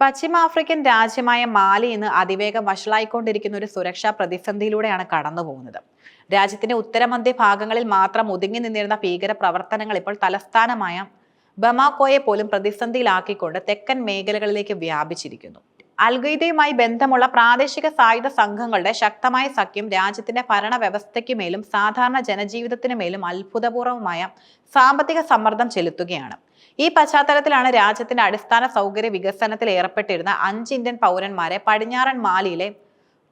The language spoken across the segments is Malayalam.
പശ്ചിമാഫ്രിക്കൻ രാജ്യമായ മാലി ഇന്ന് അതിവേഗം വഷളായിക്കൊണ്ടിരിക്കുന്ന ഒരു സുരക്ഷാ പ്രതിസന്ധിയിലൂടെയാണ് കടന്നു പോകുന്നത് രാജ്യത്തിന്റെ ഉത്തരമധ്യ ഭാഗങ്ങളിൽ മാത്രം ഒതുങ്ങി നിന്നിരുന്ന ഭീകര പ്രവർത്തനങ്ങൾ ഇപ്പോൾ തലസ്ഥാനമായ ബമാക്കോയെ പോലും പ്രതിസന്ധിയിലാക്കിക്കൊണ്ട് തെക്കൻ മേഖലകളിലേക്ക് വ്യാപിച്ചിരിക്കുന്നു. അൽഗൈദയുമായി ബന്ധമുള്ള പ്രാദേശിക സായുധ സംഘങ്ങളുടെ ശക്തമായ സഖ്യം രാജ്യത്തിന്റെ ഭരണ വ്യവസ്ഥയ്ക്ക് മേലും സാധാരണ ജനജീവിതത്തിന് മേലും അത്ഭുതപൂർവമായ സാമ്പത്തിക സമ്മർദ്ദം ചെലുത്തുകയാണ്. ഈ പശ്ചാത്തലത്തിലാണ് രാജ്യത്തിന്റെ അടിസ്ഥാന സൗകര്യ വികസനത്തിൽ ഏർപ്പെട്ടിരുന്ന അഞ്ച് ഇന്ത്യൻ പൗരന്മാരെ പടിഞ്ഞാറൻ മാലിയിലെ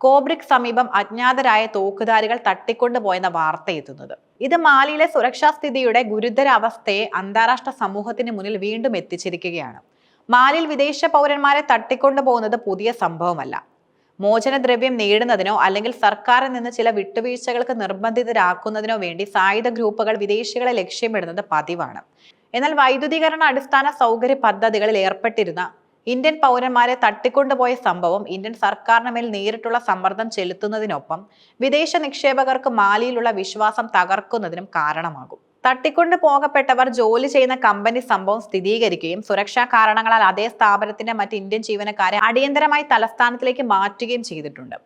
കോബ്രിക് സമീപം അജ്ഞാതരായ തോക്കുധാരികൾ തട്ടിക്കൊണ്ടുപോയെന്ന വാർത്ത എത്തുന്നത്. ഇത് മാലിയിലെ സുരക്ഷാ സ്ഥിതിയുടെ ഗുരുതര അവസ്ഥയെ അന്താരാഷ്ട്ര സമൂഹത്തിന് മുന്നിൽ വീണ്ടും എത്തിച്ചിരിക്കുകയാണ്. മാലിൽ വിദേശ പൗരന്മാരെ തട്ടിക്കൊണ്ടുപോകുന്നത് പുതിയ സംഭവമല്ല. മോചനദ്രവ്യം നേടുന്നതിനോ അല്ലെങ്കിൽ സർക്കാരിൽ നിന്ന് ചില വിട്ടുവീഴ്ചകൾക്ക് നിർബന്ധിതരാക്കുന്നതിനോ വേണ്ടി സായുധ ഗ്രൂപ്പുകൾ വിദേശികളെ ലക്ഷ്യമിടുന്നത് പതിവാണ്. എന്നാൽ വൈദ്യുതീകരണ അടിസ്ഥാന സൗകര്യ പദ്ധതികളിൽ ഏർപ്പെട്ടിരുന്ന ഇന്ത്യൻ പൗരന്മാരെ തട്ടിക്കൊണ്ടുപോയ സംഭവം ഇന്ത്യൻ സർക്കാരിന് മേൽ നേരിട്ടുള്ള സമ്മർദ്ദം ചെലുത്തുന്നതിനൊപ്പം വിദേശ നിക്ഷേപകർക്ക് മാലിയിലുള്ള വിശ്വാസം തകർക്കുന്നതിനും കാരണമാകും. തട്ടിക്കൊണ്ടു പോകപ്പെട്ടവർ ജോലി ചെയ്യുന്ന കമ്പനി സംഭവം സ്ഥിരീകരിക്കുകയും സുരക്ഷാ കാരണങ്ങളാൽ അതേ സ്ഥാപനത്തിന്റെ മറ്റ് ഇന്ത്യൻ ജീവനക്കാരെ അടിയന്തരമായി തലസ്ഥാനത്തിലേക്ക് മാറ്റുകയും ചെയ്തിട്ടുണ്ട്.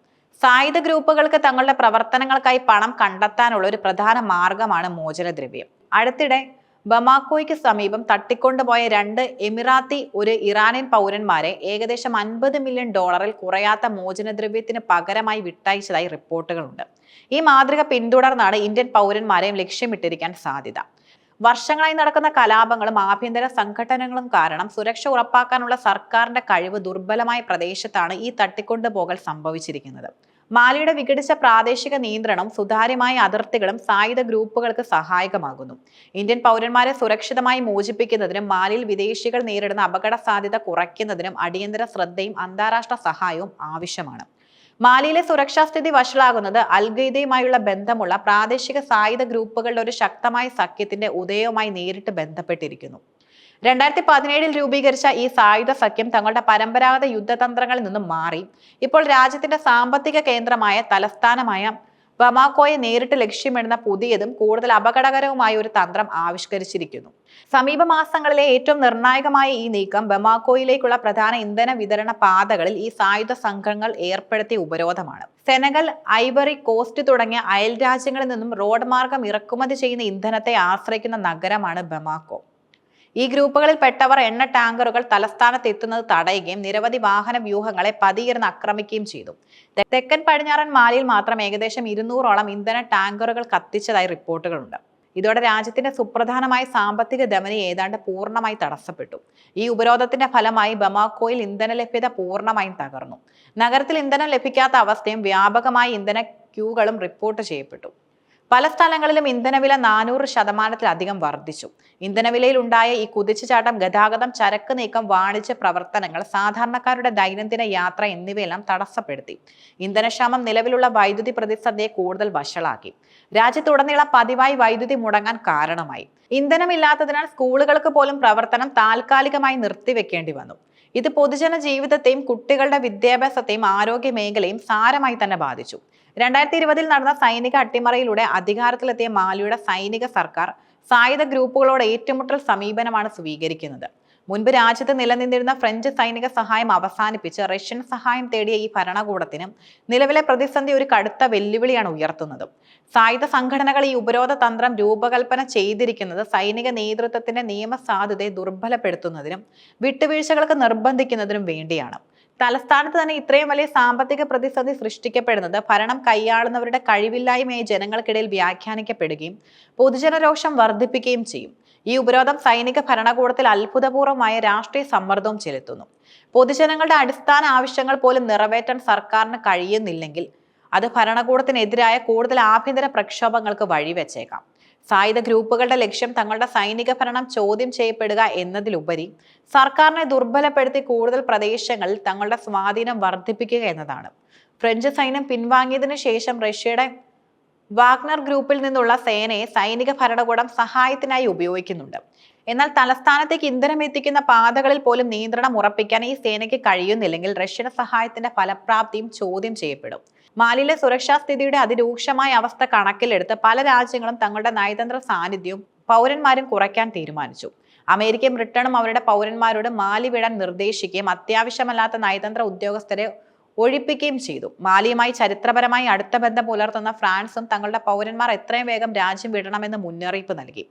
സായുധ ഗ്രൂപ്പുകൾക്ക് തങ്ങളുടെ പ്രവർത്തനങ്ങൾക്കായി പണം കണ്ടെത്താനുള്ള ഒരു പ്രധാന മാർഗമാണ് മോചനദ്രവ്യം. അടുത്തിടെ ബമാക്കോയ്ക്ക് സമീപം തട്ടിക്കൊണ്ടുപോയ രണ്ട് എമിറാത്തി ഒരു ഇറാനിയൻ പൗരന്മാരെ ഏകദേശം അൻപത് മില്യൺ ഡോളറിൽ കുറയാത്ത മോചനദ്രവ്യത്തിന് പകരമായി വിട്ടയച്ചതായി റിപ്പോർട്ടുകളുണ്ട്. ഈ മാതൃക പിന്തുടർന്നാണ് ഇന്ത്യൻ പൗരന്മാരെയും ലക്ഷ്യമിട്ടിരിക്കാൻ സാധ്യത. വർഷങ്ങളായി നടക്കുന്ന കലാപങ്ങളും ആഭ്യന്തര സംഘടനകളും കാരണം സുരക്ഷ ഉറപ്പാക്കാനുള്ള സർക്കാരിന്റെ കഴിവ് ദുർബലമായ പ്രദേശത്താണ് ഈ തട്ടിക്കൊണ്ടുപോകൽ സംഭവിച്ചിരിക്കുന്നത്. മാലിയുടെ വിഘടിച്ച പ്രാദേശിക നിയന്ത്രണം സുതാര്യമായ അതിർത്തികളും സായുധ ഗ്രൂപ്പുകൾക്ക് സഹായകമാകുന്നു. ഇന്ത്യൻ പൗരന്മാരെ സുരക്ഷിതമായി മോചിപ്പിക്കുന്നതിനും മാലിയിൽ വിദേശികൾ നേരിടുന്ന അപകട സാധ്യത കുറയ്ക്കുന്നതിനും അടിയന്തര ശ്രദ്ധയും അന്താരാഷ്ട്ര സഹായവും ആവശ്യമാണ്. മാലിയിലെ സുരക്ഷാസ്ഥിതി വഷളാകുന്നത് അൽഗൈദയുമായുള്ള ബന്ധമുള്ള പ്രാദേശിക സായുധ ഗ്രൂപ്പുകളുടെ ഒരു ശക്തമായ സഖ്യത്തിന്റെ ഉദയവുമായി നേരിട്ട് ബന്ധപ്പെട്ടിരിക്കുന്നു. രണ്ടായിരത്തി പതിനേഴിൽ രൂപീകരിച്ച ഈ സായുധ സഖ്യം തങ്ങളുടെ പരമ്പരാഗത യുദ്ധതന്ത്രങ്ങളിൽ നിന്നും മാറി. ഇപ്പോൾ രാജ്യത്തിന്റെ സാമ്പത്തിക കേന്ദ്രമായ തലസ്ഥാനമായ ബമാക്കോയെ നേരിട്ട് ലക്ഷ്യമിടുന്ന പുതിയതും കൂടുതൽ അപകടകരവുമായ ഒരു തന്ത്രം ആവിഷ്കരിച്ചിരിക്കുന്നു. സമീപ മാസങ്ങളിലെ ഏറ്റവും നിർണായകമായ ഈ നീക്കം ബമാക്കോയിലേക്കുള്ള പ്രധാന ഇന്ധന വിതരണ പാതകളിൽ ഈ സായുധ സംഘങ്ങൾ ഏർപ്പെടുത്തിയ ഉപരോധമാണ്. സെനഗൽ ഐവറി കോസ്റ്റ് തുടങ്ങിയ അയൽ രാജ്യങ്ങളിൽ നിന്നും റോഡ് മാർഗം ഇറക്കുമതി ചെയ്യുന്ന ഇന്ധനത്തെ ആശ്രയിക്കുന്ന നഗരമാണ് ബമാക്കോ. ഈ ഗ്രൂപ്പുകളിൽ പെട്ടവർ എണ്ണ ടാങ്കറുകൾ തലസ്ഥാനത്ത് എത്തുന്നത് തടയുകയും നിരവധി വാഹന വ്യൂഹങ്ങളെ പതിയിരുന്ന് ആക്രമിക്കുകയും ചെയ്തു. തെക്കൻ പടിഞ്ഞാറൻ മാലിയിൽ മാത്രം ഏകദേശം ഇരുന്നൂറോളം ഇന്ധന ടാങ്കറുകൾ കത്തിച്ചതായി റിപ്പോർട്ടുകളുണ്ട്. ഇതോടെ രാജ്യത്തിന്റെ സുപ്രധാനമായ സാമ്പത്തിക ധമനി ഏതാണ്ട് പൂർണമായി തടസ്സപ്പെട്ടു. ഈ ഉപരോധത്തിന്റെ ഫലമായി ബമാക്കോയിൽ ഇന്ധന ലഭ്യത പൂർണമായും തകർന്നു. നഗരത്തിൽ ഇന്ധനം ലഭിക്കാത്ത അവസ്ഥയും വ്യാപകമായി ഇന്ധന ക്യൂകളും റിപ്പോർട്ട് ചെയ്യപ്പെട്ടു. പല സ്ഥലങ്ങളിലും ഇന്ധനവില നാനൂറ് ശതമാനത്തിലധികം വർദ്ധിച്ചു. ഇന്ധനവിലയിൽ ഉണ്ടായ ഈ കുതിച്ചുചാട്ടം ഗതാഗതം ചരക്ക് നീക്കം വാണിജ്യ പ്രവർത്തനങ്ങൾ സാധാരണക്കാരുടെ ദൈനംദിന യാത്ര എന്നിവയെല്ലാം തടസ്സപ്പെടുത്തി. ഇന്ധനക്ഷാമം നിലവിലുള്ള വൈദ്യുതി പ്രതിസന്ധിയെ കൂടുതൽ വഷളാക്കി. രാജ്യത്തുടനീളം പതിവായി വൈദ്യുതി മുടങ്ങാൻ കാരണമായി. ഇന്ധനമില്ലാത്തതിനാൽ സ്കൂളുകൾക്ക് പോലും പ്രവർത്തനം താൽക്കാലികമായി നിർത്തിവെക്കേണ്ടി വന്നു. ഇത് പൊതുജന ജീവിതത്തെയും കുട്ടികളുടെ വിദ്യാഭ്യാസത്തെയും ആരോഗ്യ മേഖലയും സാരമായി തന്നെ ബാധിച്ചു. രണ്ടായിരത്തി ഇരുപതിൽ നടന്ന സൈനിക അട്ടിമറയിലൂടെ അധികാരത്തിലെത്തിയ മാലിയുടെ സൈനിക സർക്കാർ സായുധ ഗ്രൂപ്പുകളോട് ഏറ്റുമുട്ടൽ സമീപനമാണ് സ്വീകരിക്കുന്നത്. മുൻപ് രാജ്യത്ത് നിലനിന്നിരുന്ന ഫ്രഞ്ച് സൈനിക സഹായം അവസാനിപ്പിച്ച് റഷ്യൻ സഹായം തേടിയ ഈ ഭരണകൂടത്തിന് നിലവിലെ പ്രതിസന്ധി ഒരു കടുത്ത വെല്ലുവിളിയാണ് ഉയർത്തുന്നത്. സായുധ സംഘടനകൾ ഈ ഉപരോധ തന്ത്രം രൂപകൽപ്പന ചെയ്തിരിക്കുന്നത് സൈനിക നേതൃത്വത്തിന്റെ നിയമസാധുതയെ ദുർബലപ്പെടുത്തുന്നതിനും വിട്ടുവീഴ്ചകൾക്ക് നിർബന്ധിക്കുന്നതിനും വേണ്ടിയാണ്. തലസ്ഥാനത്ത് തന്നെ ഇത്രയും വലിയ സാമ്പത്തിക പ്രതിസന്ധി സൃഷ്ടിക്കപ്പെടുന്നത് ഭരണം കൈയാളുന്നവരുടെ കഴിവില്ലായ്മയെ ജനങ്ങൾക്കിടയിൽ വ്യാഖ്യാനിക്കപ്പെടുകയും പൊതുജനരോഷം വർദ്ധിപ്പിക്കുകയും ചെയ്യും. ഈ ഉപരോധം സൈനിക ഭരണകൂടത്തിൽ അത്ഭുതപൂർവമായ രാഷ്ട്രീയ സമ്മർദ്ദവും ചെലുത്തുന്നു. പൊതുജനങ്ങളുടെ അടിസ്ഥാന ആവശ്യങ്ങൾ പോലും നിറവേറ്റാൻ സർക്കാരിന് കഴിയുന്നില്ലെങ്കിൽ അത് ഭരണകൂടത്തിനെതിരായ കൂടുതൽ ആഭ്യന്തര പ്രക്ഷോഭങ്ങൾക്ക് വഴിവെച്ചേക്കാം. സായുധ ഗ്രൂപ്പുകളുടെ ലക്ഷ്യം തങ്ങളുടെ സൈനിക ഭരണം ചോദ്യം ചെയ്യപ്പെടുക എന്നതിലുപരി സർക്കാരിനെ ദുർബലപ്പെടുത്തി കൂടുതൽ പ്രദേശങ്ങളിൽ തങ്ങളുടെ സ്വാധീനം വർദ്ധിപ്പിക്കുക എന്നതാണ്. ഫ്രഞ്ച് സൈന്യം പിൻവാങ്ങിയതിനു ശേഷം റഷ്യയുടെ വാഗ്നർ ഗ്രൂപ്പിൽ നിന്നുള്ള സേനയെ സൈനിക ഭരണകൂടം സഹായത്തിനായി ഉപയോഗിക്കുന്നുണ്ട്. എന്നാൽ തലസ്ഥാനത്തേക്ക് ഇന്ധനം എത്തിക്കുന്ന പാതകളിൽ പോലും നിയന്ത്രണം ഉറപ്പിക്കാൻ ഈ സേനയ്ക്ക് കഴിയുന്നില്ലെങ്കിൽ റഷ്യയുടെ സഹായത്തിന്റെ ഫലപ്രാപ്തിയും ചോദ്യം ചെയ്യപ്പെടും. മാലിയിലെ സുരക്ഷാ സ്ഥിതിയുടെ അതിരൂക്ഷമായ അവസ്ഥ കണക്കിലെടുത്ത് പല രാജ്യങ്ങളും തങ്ങളുടെ നയതന്ത്ര സാന്നിധ്യവും പൗരന്മാരും കുറയ്ക്കാൻ തീരുമാനിച്ചു. അമേരിക്കയും ബ്രിട്ടനും അവരുടെ പൗരന്മാരോട് മാലി വിടാൻ നിർദ്ദേശിക്കുകയും അത്യാവശ്യമല്ലാത്ത നയതന്ത്ര ഉദ്യോഗസ്ഥരെ ഒഴിപ്പിക്കുകയും ചെയ്തു. മാലിയുമായി ചരിത്രപരമായി അടുത്ത ബന്ധം പുലർത്തുന്ന ഫ്രാൻസും തങ്ങളുടെ പൗരന്മാർ എത്രയും വേഗം രാജ്യം വിടണമെന്ന് മുന്നറിയിപ്പ് നൽകി.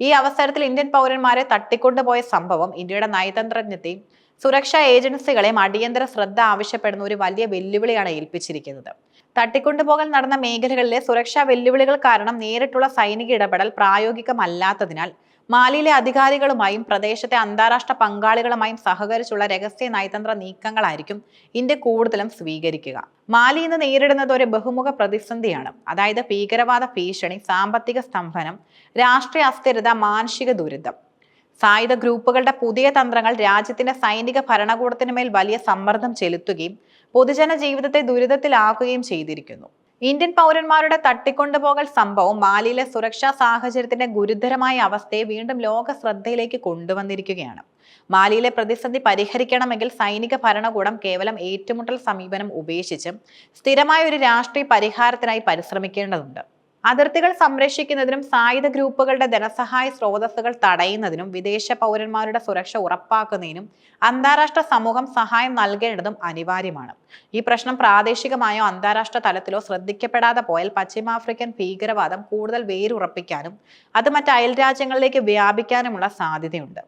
ഈ അവസരത്തിൽ ഇന്ത്യൻ പൗരന്മാരെ തട്ടിക്കൊണ്ടുപോയ സംഭവം ഇന്ത്യയുടെ നയതന്ത്രജ്ഞത്തെയും സുരക്ഷാ ഏജൻസികളെ അടിയന്തര ശ്രദ്ധ ആവശ്യപ്പെടുന്ന ഒരു വലിയ വെല്ലുവിളിയാണ് ഏൽപ്പിച്ചിരിക്കുന്നത്. തട്ടിക്കൊണ്ടുപോകൽ നടന്ന മേഖലകളിലെ സുരക്ഷാ വെല്ലുവിളികൾ കാരണം നേരിട്ടുള്ള സൈനിക ഇടപെടൽ പ്രായോഗികമല്ലാത്തതിനാൽ മാലിയിലെ അധികാരികളുമായും പ്രദേശത്തെ അന്താരാഷ്ട്ര പങ്കാളികളുമായും സഹകരിച്ചുള്ള രഹസ്യ നയതന്ത്ര നീക്കങ്ങളായിരിക്കും ഇന്ത്യ കൂടുതലും സ്വീകരിക്കുക. മാലി ഇന്ന് നേരിടുന്നത് ഒരു ബഹുമുഖ പ്രതിസന്ധിയാണ്. അതായത് ഭീകരവാദ ഭീഷണി സാമ്പത്തിക സ്തംഭനം രാഷ്ട്രീയ അസ്ഥിരത മാനസിക ദുരിതം. സായുധ ഗ്രൂപ്പുകളുടെ പുതിയ തന്ത്രങ്ങൾ രാജ്യത്തിന്റെ സൈനിക ഭരണകൂടത്തിന് മേൽ വലിയ സമ്മർദ്ദം ചെലുത്തുകയും പൊതുജന ജീവിതത്തെ ദുരിതത്തിലാക്കുകയും ചെയ്തിരിക്കുന്നു. ഇന്ത്യൻ പൗരന്മാരുടെ തട്ടിക്കൊണ്ടുപോകൽ സംഭവം മാലിയിലെ സുരക്ഷാ സാഹചര്യത്തിന്റെ ഗുരുതരമായ അവസ്ഥയെ വീണ്ടും ലോക ശ്രദ്ധയിലേക്ക് കൊണ്ടുവന്നിരിക്കുകയാണ്. മാലിയിലെ പ്രതിസന്ധി പരിഹരിക്കണമെങ്കിൽ സൈനിക ഭരണകൂടം കേവലം ഏറ്റുമുട്ടൽ സമീപനം ഉപേക്ഷിച്ച് സ്ഥിരമായ ഒരു രാഷ്ട്രീയ പരിഹാരത്തിനായി പരിശ്രമിക്കേണ്ടതുണ്ട്. അതിർത്തികൾ സംരക്ഷിക്കുന്നതിനും സായുധ ഗ്രൂപ്പുകളുടെ ധനസഹായ സ്രോതസ്സുകൾ തടയുന്നതിനും വിദേശ പൗരന്മാരുടെ സുരക്ഷ ഉറപ്പാക്കുന്നതിനും അന്താരാഷ്ട്ര സമൂഹം സഹായം നൽകേണ്ടതും അനിവാര്യമാണ്. ഈ പ്രശ്നം പ്രാദേശികമായോ അന്താരാഷ്ട്ര തലത്തിലോ ശ്രദ്ധിക്കപ്പെടാതെ പോയാൽ പശ്ചിമാഫ്രിക്കൻ ഭീകരവാദം കൂടുതൽ വേരുറപ്പിക്കാനും അത് മറ്റ് അയൽ രാജ്യങ്ങളിലേക്ക് വ്യാപിക്കാനുമുള്ള സാധ്യതയുണ്ട്.